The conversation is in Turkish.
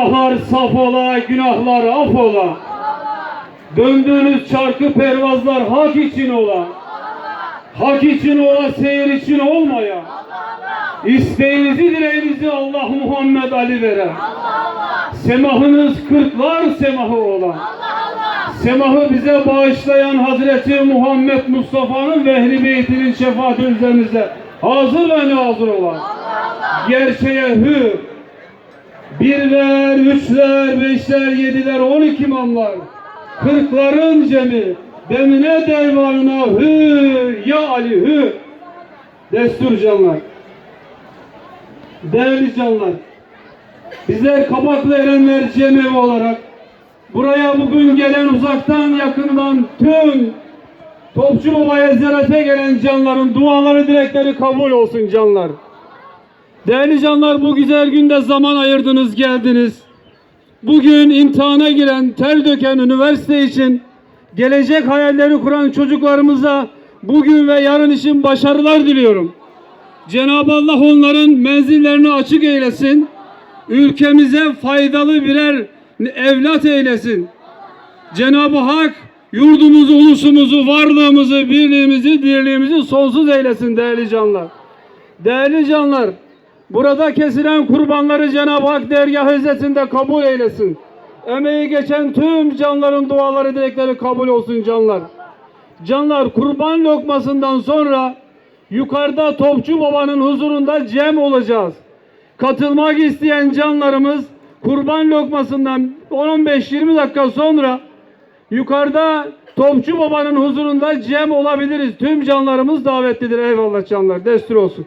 Nigahlar saf ola, günahlar af ola. Döndüğünüz çarkı pervazlar hak için ola. Hak için ola, seyir için olmaya. İsteğinizi dileğinizi Allah Muhammed Ali vere. Semahınız kırklar semahı ola. Semahı bize bağışlayan Hazreti Muhammed Mustafa'nın vehli beytinin şefaati üzerinize hazır ve nazır olan. Gerçeğe hü, birler, üçler, beşler, yediler, on iki imamlar, kırkların cemi, demine dervanına hü, ya Ali hü, destur canlar. Değerli canlar, bizler Kabaklı Erenler Cemevi olarak buraya bugün gelen uzaktan yakından tüm Topçu Baba'ya ziyarete gelen canların duaları dilekleri kabul olsun canlar. Değerli canlar bu güzel günde zaman ayırdınız geldiniz. Bugün imtihana giren, ter döken üniversite için gelecek hayalleri kuran çocuklarımıza bugün ve yarın için başarılar diliyorum. Cenab-ı Allah onların menzillerini açık eylesin. Ülkemize faydalı birer evlat eylesin. Cenab-ı Hak yurdumuzu, ulusumuzu, varlığımızı, birliğimizi, dirliğimizi sonsuz eylesin değerli canlar. Değerli canlar, burada kesilen kurbanları Cenab-ı Hak dergah izzetinde kabul eylesin. Emeği geçen tüm canların duaları, dilekleri kabul olsun canlar. Canlar kurban lokmasından sonra yukarıda Topçu Baba'nın huzurunda cem olacağız. Katılmak isteyen canlarımız kurban lokmasından 10-15-20 dakika sonra yukarıda Topçu Baba'nın huzurunda cem olabiliriz. Tüm canlarımız davetlidir. Eyvallah canlar. Destur olsun.